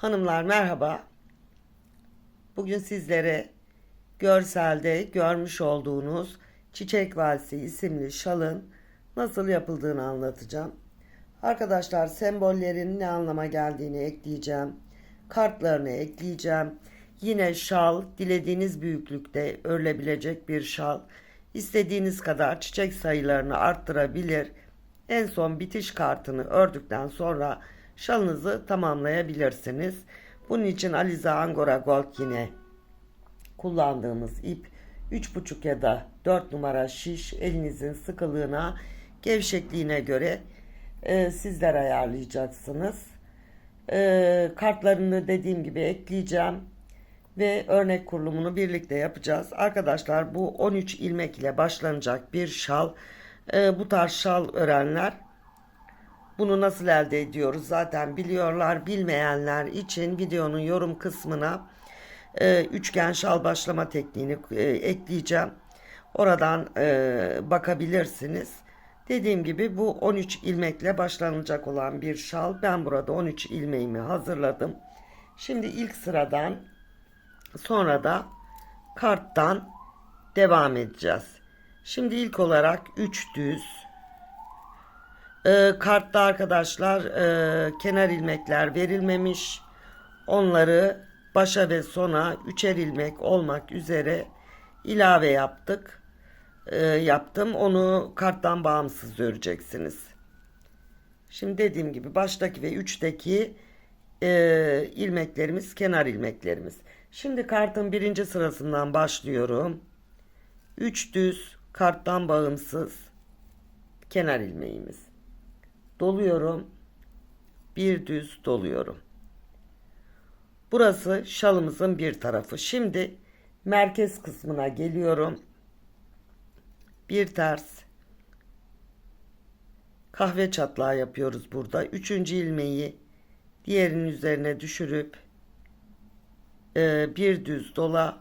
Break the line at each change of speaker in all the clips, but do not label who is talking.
Hanımlar merhaba. Bugün sizlere görselde görmüş olduğunuz Çiçek Valsi isimli şalın nasıl yapıldığını anlatacağım. Arkadaşlar sembollerin ne anlama geldiğini ekleyeceğim. Kartlarını ekleyeceğim. Yine şal dilediğiniz büyüklükte örülebilecek bir şal. İstediğiniz kadar çiçek sayılarını arttırabilir. En son bitiş kartını ördükten sonra şalınızı tamamlayabilirsiniz. Bunun için Alize Angora Gold yine kullandığımız ip 3,5 ya da 4 numara şiş elinizin sıkılığına gevşekliğine göre e, sizler ayarlayacaksınız. E, kartlarını dediğim gibi ekleyeceğim ve örnek kurulumunu birlikte yapacağız. Arkadaşlar bu 13 ilmek ile başlanacak bir şal. E, bu tarz şal örenler bunu nasıl elde ediyoruz zaten biliyorlar. Bilmeyenler için videonun yorum kısmına e, üçgen şal başlama tekniğini e, ekleyeceğim. Oradan e, bakabilirsiniz. Dediğim gibi bu 13 ilmekle başlanacak olan bir şal. Ben burada 13 ilmeğimi hazırladım. Şimdi ilk sıradan sonra da karttan devam edeceğiz. Şimdi ilk olarak 3 düz e, kartta arkadaşlar e, kenar ilmekler verilmemiş. Onları başa ve sona üçer ilmek olmak üzere ilave yaptık. E, yaptım. Onu karttan bağımsız öreceksiniz. Şimdi dediğim gibi baştaki ve üçteki e, ilmeklerimiz kenar ilmeklerimiz. Şimdi kartın birinci sırasından başlıyorum. 3 düz karttan bağımsız kenar ilmeğimiz doluyorum. Bir düz doluyorum. Burası şalımızın bir tarafı. Şimdi merkez kısmına geliyorum. Bir ters kahve çatlağı yapıyoruz burada. Üçüncü ilmeği diğerinin üzerine düşürüp e, bir düz dola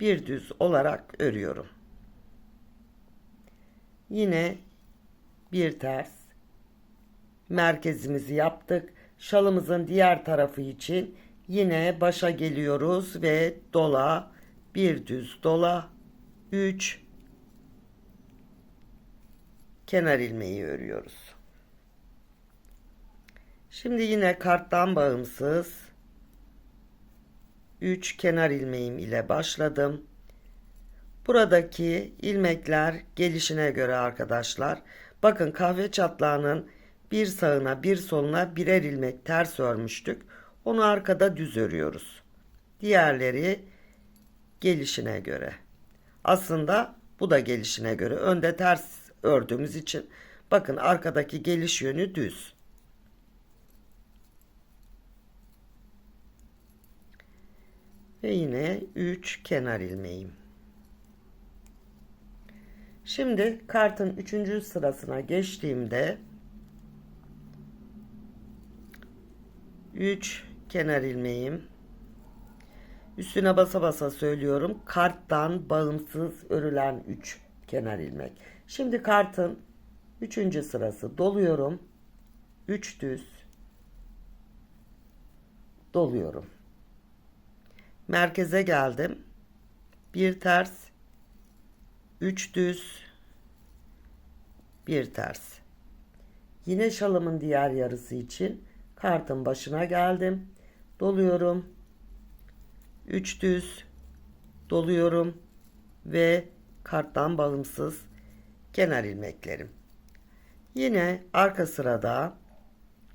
bir düz olarak örüyorum. Yine bir ters merkezimizi yaptık. Şalımızın diğer tarafı için yine başa geliyoruz ve dola bir düz dola 3 kenar ilmeği örüyoruz. Şimdi yine karttan bağımsız 3 kenar ilmeğim ile başladım. Buradaki ilmekler gelişine göre arkadaşlar. Bakın kahve çatlağının bir sağına bir soluna birer ilmek ters örmüştük. Onu arkada düz örüyoruz. Diğerleri gelişine göre. Aslında bu da gelişine göre. Önde ters ördüğümüz için bakın arkadaki geliş yönü düz. Ve yine 3 kenar ilmeğim. Şimdi kartın 3. sırasına geçtiğimde 3 kenar ilmeğim. Üstüne basa basa söylüyorum. Karttan bağımsız örülen 3 kenar ilmek. Şimdi kartın 3. sırası doluyorum. 3 düz doluyorum. Merkeze geldim. Bir ters, 3 düz, bir ters. Yine şalımın diğer yarısı için kartın başına geldim. Doluyorum. 3 düz doluyorum ve karttan bağımsız kenar ilmeklerim. Yine arka sırada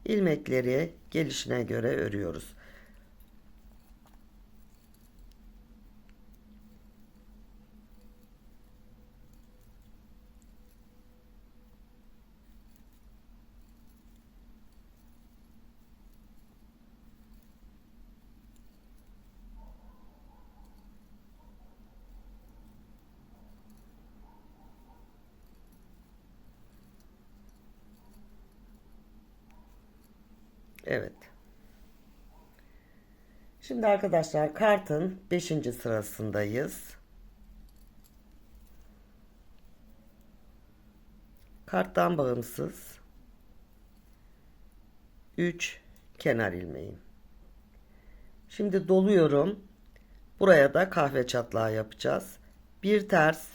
ilmekleri gelişine göre örüyoruz. Evet. Şimdi arkadaşlar kartın 5. sırasındayız. Karttan bağımsız 3 kenar ilmeğim. Şimdi doluyorum. Buraya da kahve çatlağı yapacağız. Bir ters.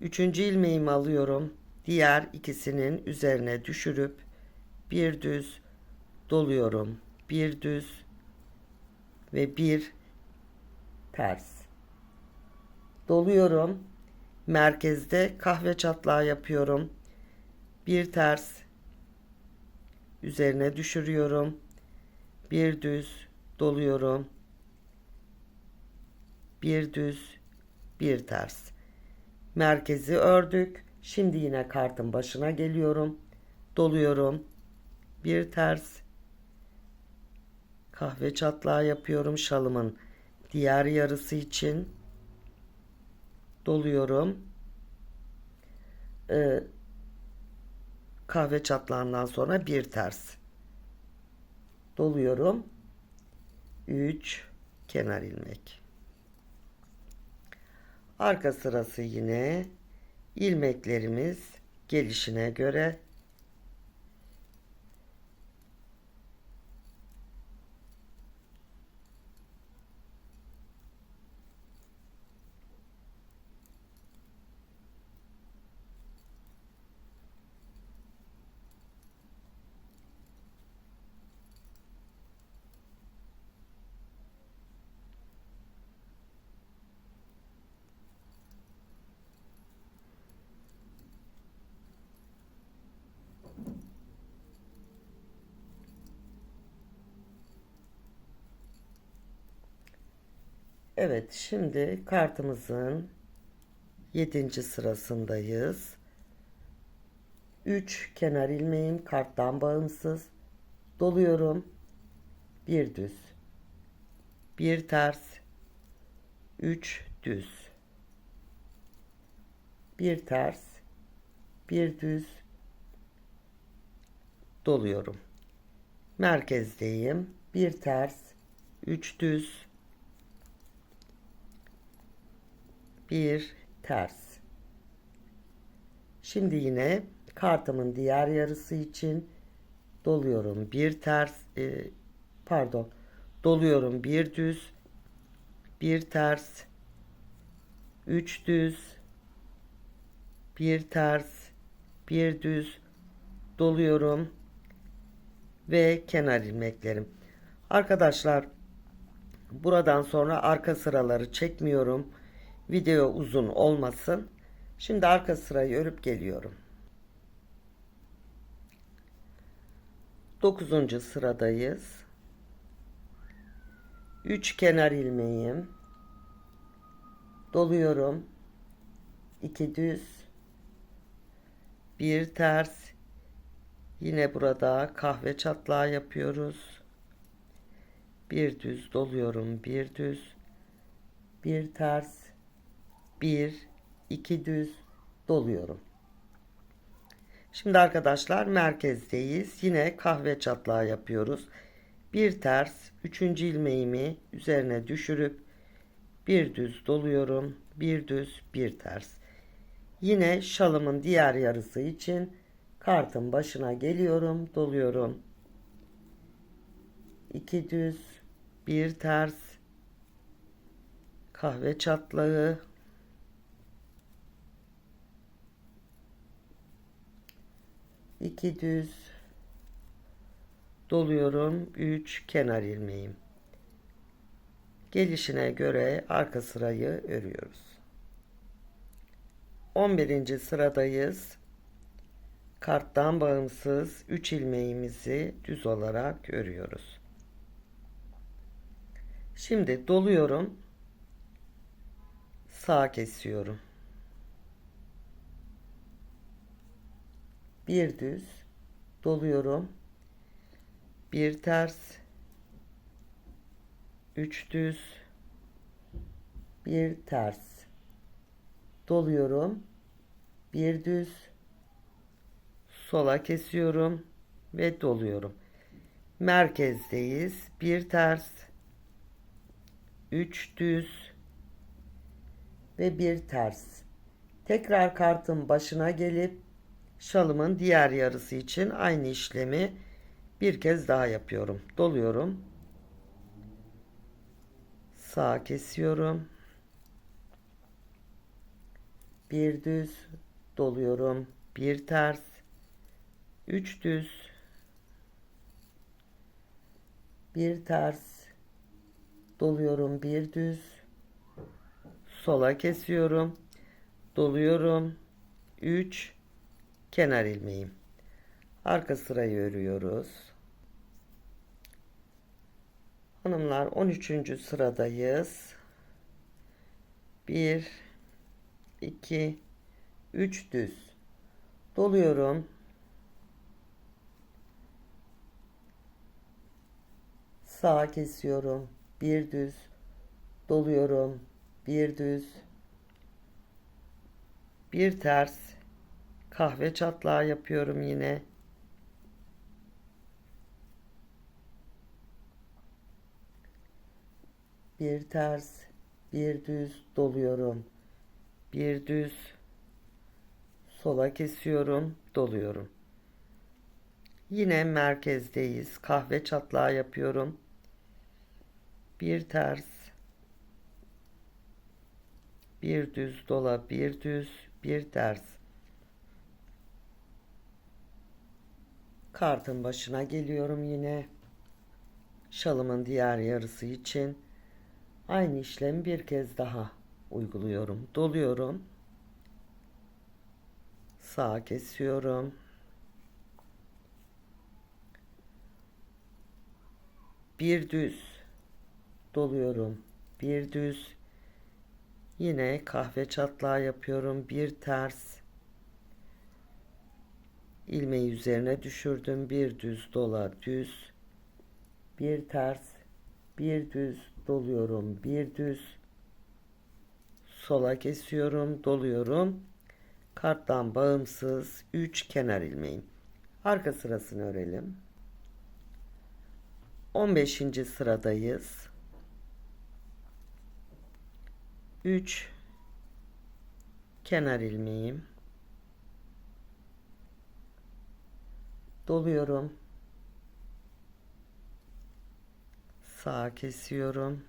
Üçüncü ilmeğimi alıyorum. Diğer ikisinin üzerine düşürüp bir düz doluyorum. Bir düz ve bir ters. Doluyorum. Merkezde kahve çatlağı yapıyorum. Bir ters. Üzerine düşürüyorum. Bir düz doluyorum. Bir düz, bir ters. Merkezi ördük. Şimdi yine kartın başına geliyorum. Doluyorum. Bir ters. Kahve çatlağı yapıyorum şalımın diğer yarısı için. Doluyorum. Ee, kahve çatlağından sonra bir ters. Doluyorum. 3 kenar ilmek. Arka sırası yine ilmeklerimiz gelişine göre Evet, şimdi kartımızın 7. sırasındayız. 3 kenar ilmeğim karttan bağımsız. Doluyorum. Bir düz. Bir ters. 3 düz. Bir ters. Bir düz. Doluyorum. Merkezdeyim. Bir ters. 3 düz bir ters. Şimdi yine kartımın diğer yarısı için doluyorum. Bir ters e, pardon doluyorum. Bir düz bir ters üç düz bir ters bir düz doluyorum ve kenar ilmeklerim. Arkadaşlar buradan sonra arka sıraları çekmiyorum Video uzun olmasın. Şimdi arka sırayı örüp geliyorum. 9. sıradayız. 3 kenar ilmeğim. Doluyorum. 2 düz. Bir ters. Yine burada kahve çatlağı yapıyoruz. Bir düz doluyorum. Bir düz. Bir ters bir, iki düz doluyorum. Şimdi arkadaşlar merkezdeyiz. Yine kahve çatlağı yapıyoruz. Bir ters, üçüncü ilmeğimi üzerine düşürüp bir düz doluyorum. Bir düz, bir ters. Yine şalımın diğer yarısı için kartın başına geliyorum, doluyorum. İki düz, bir ters, kahve çatlağı, 2 düz. Doluyorum. 3 kenar ilmeğim. Gelişine göre arka sırayı örüyoruz. 11. sıradayız. Karttan bağımsız 3 ilmeğimizi düz olarak örüyoruz. Şimdi doluyorum. Sağ kesiyorum bir düz doluyorum. Bir ters. Üç düz. Bir ters. Doluyorum. Bir düz. Sola kesiyorum ve doluyorum. Merkezdeyiz. Bir ters. Üç düz. Ve bir ters. Tekrar kartın başına gelip şalımın diğer yarısı için aynı işlemi Bir kez daha yapıyorum. Doluyorum. Sağ kesiyorum. Bir düz doluyorum. Bir ters. Üç düz. Bir ters. Doluyorum. Bir düz. Sola kesiyorum. Doluyorum. 3 kenar ilmeğim. Arka sırayı örüyoruz. Hanımlar 13. sıradayız. 1 2 3 düz. Doluyorum. Sağa kesiyorum. Bir düz. Doluyorum. Bir düz. Bir ters. Kahve çatlağı yapıyorum yine. Bir ters, bir düz doluyorum. Bir düz sola kesiyorum, doluyorum. Yine merkezdeyiz. Kahve çatlağı yapıyorum. Bir ters, bir düz dola, bir düz, bir ters. Kartın başına geliyorum yine. Şalımın diğer yarısı için aynı işlemi bir kez daha uyguluyorum. Doluyorum. Sağ kesiyorum. Bir düz doluyorum. Bir düz Yine kahve çatlağı yapıyorum. Bir ters. İlmeği üzerine düşürdüm. Bir düz dola düz. Bir ters. Bir düz doluyorum. Bir düz. Sola kesiyorum. Doluyorum. Karttan bağımsız 3 kenar ilmeğim. Arka sırasını örelim. 15. sıradayız. 3 kenar ilmeğim doluyorum. Sağ kesiyorum.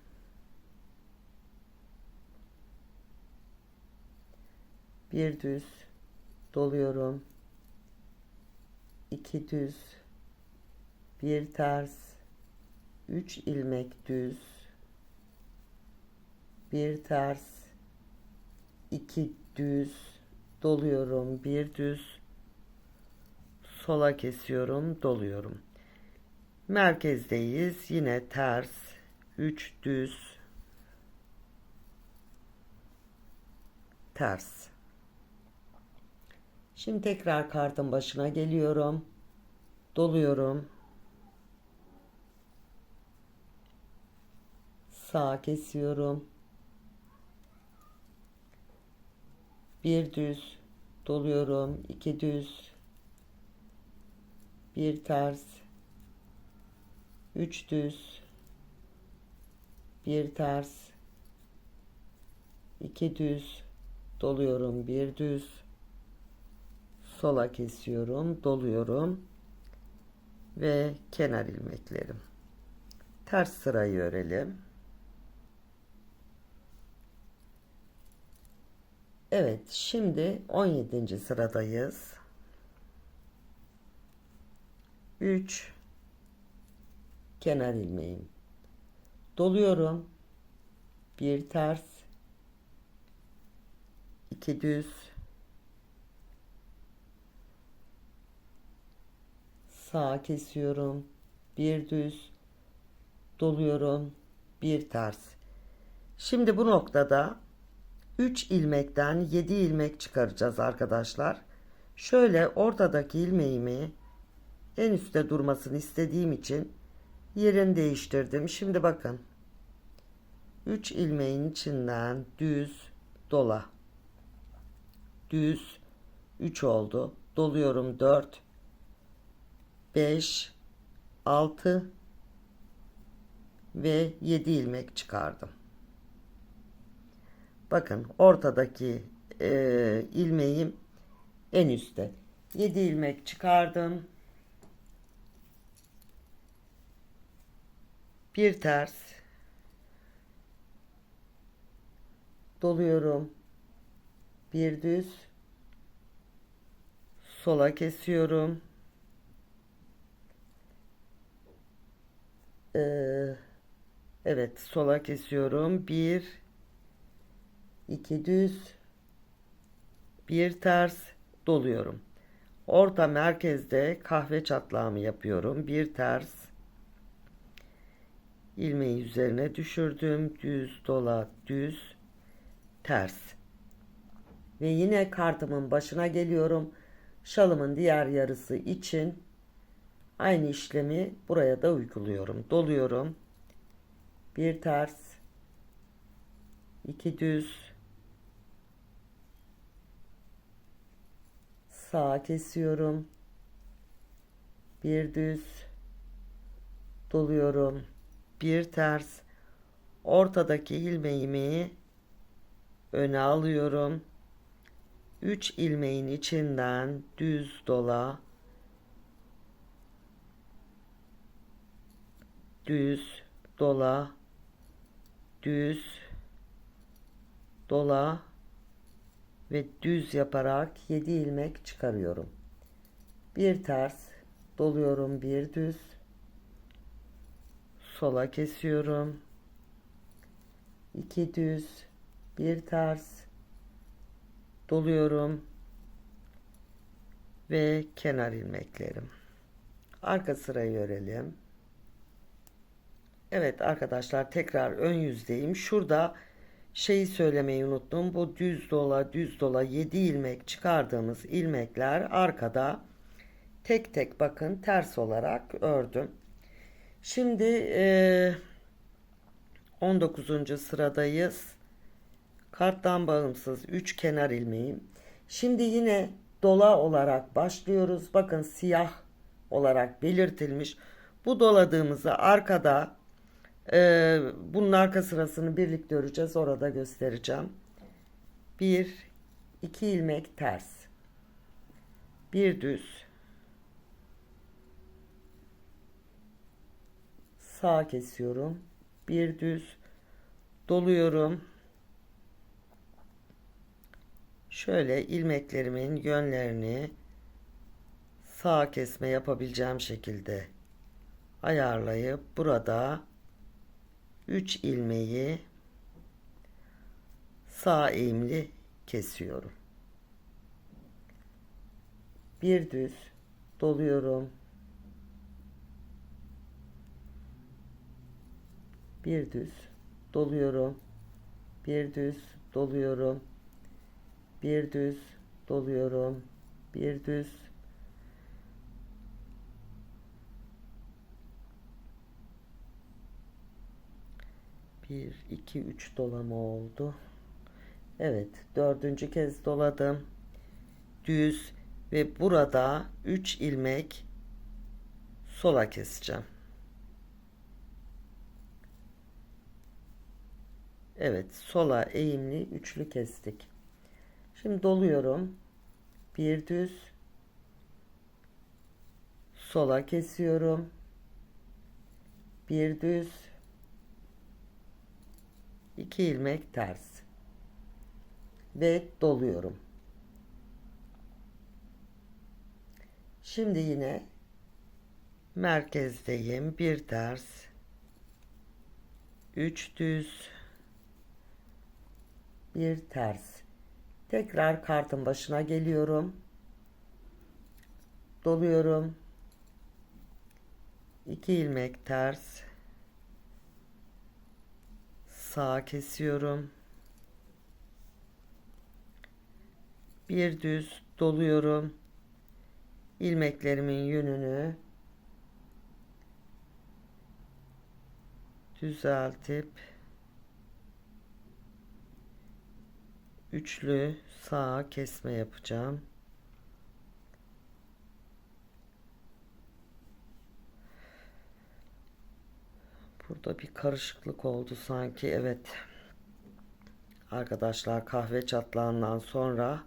Bir düz doluyorum. İki düz. Bir ters. 3 ilmek düz. Bir ters. İki düz. Doluyorum. Bir düz sola kesiyorum doluyorum. Merkezdeyiz. Yine ters 3 düz ters. Şimdi tekrar kartın başına geliyorum. Doluyorum. Sağ kesiyorum. Bir düz doluyorum. İki düz bir ters. Üç düz. Bir ters. İki düz. Doluyorum bir düz. Sola kesiyorum doluyorum. Ve kenar ilmeklerim. Ters sırayı örelim. Evet, şimdi 17. sıradayız. 3 kenar ilmeğim. Doluyorum. Bir ters. iki düz. Sağ kesiyorum. Bir düz. Doluyorum. Bir ters. Şimdi bu noktada 3 ilmekten 7 ilmek çıkaracağız arkadaşlar. Şöyle ortadaki ilmeğimi en üstte durmasını istediğim için yerini değiştirdim. Şimdi bakın. 3 ilmeğin içinden düz dola. Düz 3 oldu. Doluyorum 4 5 6 ve 7 ilmek çıkardım. Bakın ortadaki e, ilmeğim en üstte. 7 ilmek çıkardım. Bir ters. Doluyorum. Bir düz. Sola kesiyorum. Ee, evet sola kesiyorum. Bir, iki düz, bir ters doluyorum. Orta merkezde kahve çatlağımı yapıyorum. Bir ters ilmeği üzerine düşürdüm. Düz dola düz ters. Ve yine kartımın başına geliyorum. Şalımın diğer yarısı için aynı işlemi buraya da uyguluyorum. Doluyorum. Bir ters, iki düz, sağa kesiyorum. Bir düz, doluyorum. Bir ters, ortadaki ilmeğimi öne alıyorum. 3 ilmeğin içinden düz dola düz dola düz dola ve düz yaparak 7 ilmek çıkarıyorum. Bir ters doluyorum bir düz sola kesiyorum. 2 düz bir ters doluyorum ve kenar ilmeklerim. Arka sırayı örelim. Evet arkadaşlar tekrar ön yüzdeyim. Şurada şeyi söylemeyi unuttum. Bu düz dola düz dola 7 ilmek çıkardığımız ilmekler arkada tek tek bakın ters olarak ördüm. Şimdi e, 19. sıradayız. Karttan bağımsız 3 kenar ilmeğim. Şimdi yine dola olarak başlıyoruz. Bakın siyah olarak belirtilmiş. Bu doladığımızı arkada e, bunun arka sırasını birlikte öreceğiz. Orada göstereceğim. 1 2 ilmek ters. Bir düz. Sağ kesiyorum. Bir düz doluyorum. Şöyle ilmeklerimin yönlerini sağ kesme yapabileceğim şekilde ayarlayıp burada 3 ilmeği sağ eğimli kesiyorum. Bir düz doluyorum. Bir düz doluyorum. Bir düz doluyorum. Bir düz doluyorum. Bir düz. Bir iki üç dolama oldu. Evet dördüncü kez doladım. Düz ve burada 3 ilmek sola keseceğim Evet sola eğimli üçlü kestik Şimdi doluyorum. Bir düz. Sola kesiyorum. Bir düz. iki ilmek ters. Ve doluyorum. Şimdi yine merkezdeyim. Bir ters. Üç düz. Bir ters. Tekrar kartın başına geliyorum. Doluyorum. 2 ilmek ters. Sağ kesiyorum. Bir düz doluyorum. ilmeklerimin yönünü düzeltip üçlü sağ kesme yapacağım. Burada bir karışıklık oldu sanki. Evet. Arkadaşlar kahve çatlağından sonra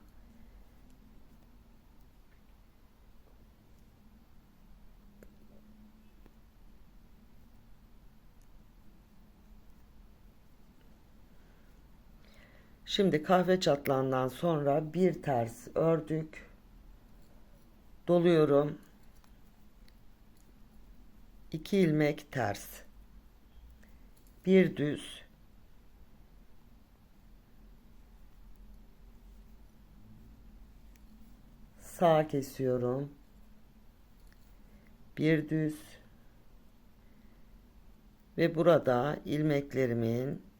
Şimdi kahve çatlağından sonra bir ters ördük. Doluyorum. 2 ilmek ters. Bir düz. Sağ kesiyorum. Bir düz. Ve burada ilmeklerimin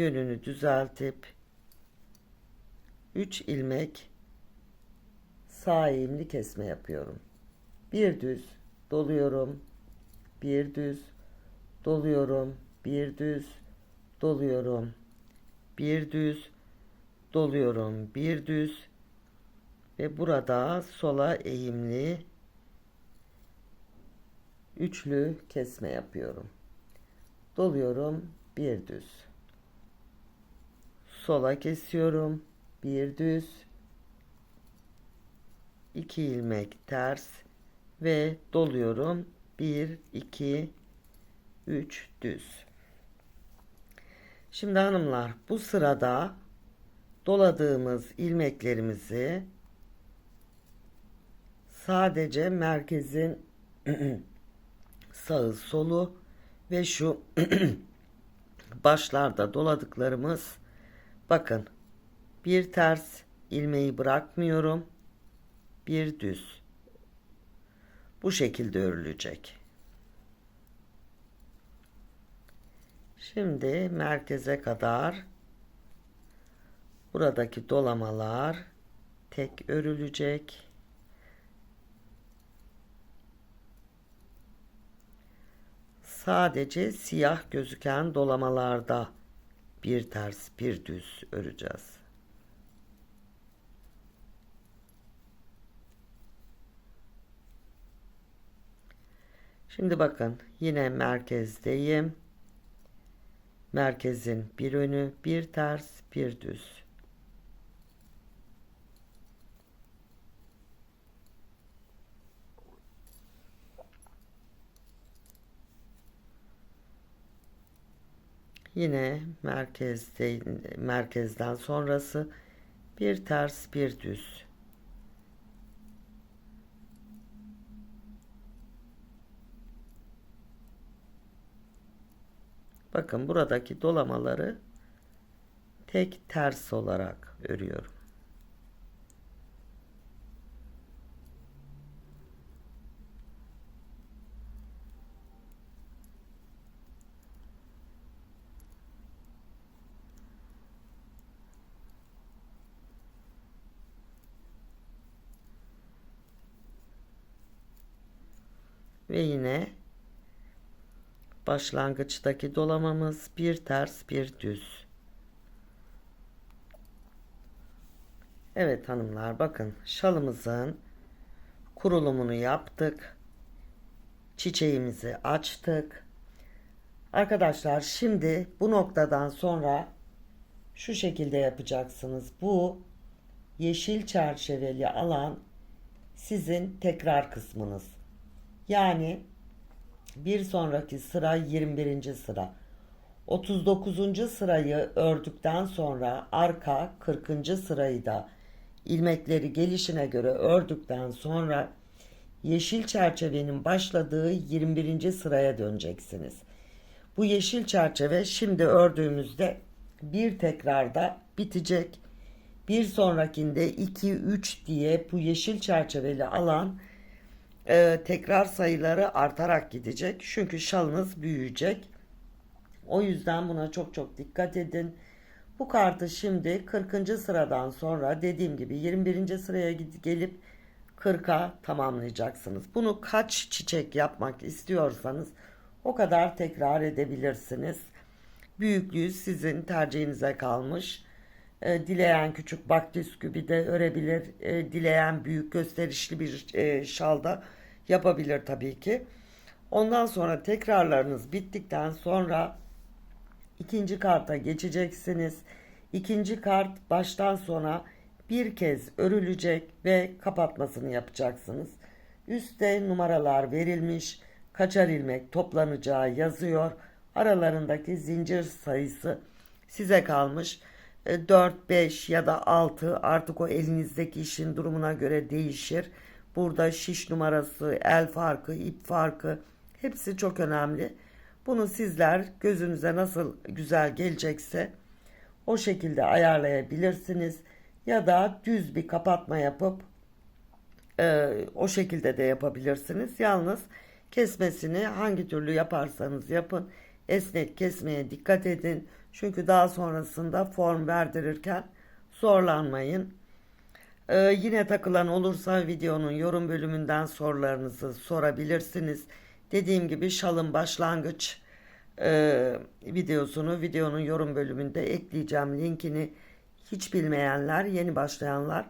yönünü düzeltip 3 ilmek sağ eğimli kesme yapıyorum. Bir düz doluyorum. Bir düz doluyorum. Bir düz doluyorum. Bir düz doluyorum. Bir düz ve burada sola eğimli üçlü kesme yapıyorum. Doluyorum. Bir düz. Sola kesiyorum. Bir düz. 2 ilmek ters ve doluyorum 1 2 3 düz şimdi hanımlar bu sırada doladığımız ilmeklerimizi sadece merkezin sağı solu ve şu başlarda doladıklarımız bakın bir ters ilmeği bırakmıyorum bir düz. Bu şekilde örülecek. Şimdi merkeze kadar buradaki dolamalar tek örülecek. Sadece siyah gözüken dolamalarda bir ters bir düz öreceğiz. Şimdi bakın yine merkezdeyim. Merkezin bir önü, bir ters, bir düz. Yine merkezde merkezden sonrası bir ters, bir düz. Bakın buradaki dolamaları tek ters olarak örüyorum. Ve yine başlangıçtaki dolamamız bir ters bir düz. Evet hanımlar bakın şalımızın kurulumunu yaptık. Çiçeğimizi açtık. Arkadaşlar şimdi bu noktadan sonra şu şekilde yapacaksınız. Bu yeşil çerçeveli alan sizin tekrar kısmınız. Yani bir sonraki sıra 21. sıra. 39. sırayı ördükten sonra arka 40. sırayı da ilmekleri gelişine göre ördükten sonra yeşil çerçevenin başladığı 21. sıraya döneceksiniz. Bu yeşil çerçeve şimdi ördüğümüzde bir tekrarda bitecek. Bir sonrakinde 2 3 diye bu yeşil çerçeveli alan e, tekrar sayıları artarak gidecek. Çünkü şalınız büyüyecek. O yüzden buna çok çok dikkat edin. Bu kartı şimdi 40. sıradan sonra dediğim gibi 21. sıraya gelip 40'a tamamlayacaksınız. Bunu kaç çiçek yapmak istiyorsanız o kadar tekrar edebilirsiniz. Büyüklüğü sizin tercihinize kalmış. E, dileyen küçük baktiskübi de örebilir. E, dileyen büyük gösterişli bir e, şalda yapabilir tabii ki. Ondan sonra tekrarlarınız bittikten sonra ikinci karta geçeceksiniz. İkinci kart baştan sona bir kez örülecek ve kapatmasını yapacaksınız. Üste numaralar verilmiş, kaçar ilmek toplanacağı yazıyor. Aralarındaki zincir sayısı size kalmış. 4, 5 ya da 6 artık o elinizdeki işin durumuna göre değişir. Burada şiş numarası, el farkı, ip farkı hepsi çok önemli. Bunu sizler gözünüze nasıl güzel gelecekse o şekilde ayarlayabilirsiniz. Ya da düz bir kapatma yapıp e, o şekilde de yapabilirsiniz. Yalnız kesmesini hangi türlü yaparsanız yapın esnek kesmeye dikkat edin. Çünkü daha sonrasında form verdirirken zorlanmayın. Ee, yine takılan olursa videonun yorum bölümünden sorularınızı sorabilirsiniz. Dediğim gibi şalın başlangıç e, videosunu videonun yorum bölümünde ekleyeceğim linkini. Hiç bilmeyenler, yeni başlayanlar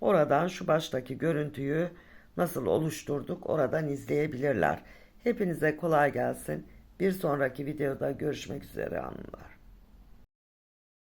oradan şu baştaki görüntüyü nasıl oluşturduk oradan izleyebilirler. Hepinize kolay gelsin. Bir sonraki videoda görüşmek üzere hanımlar.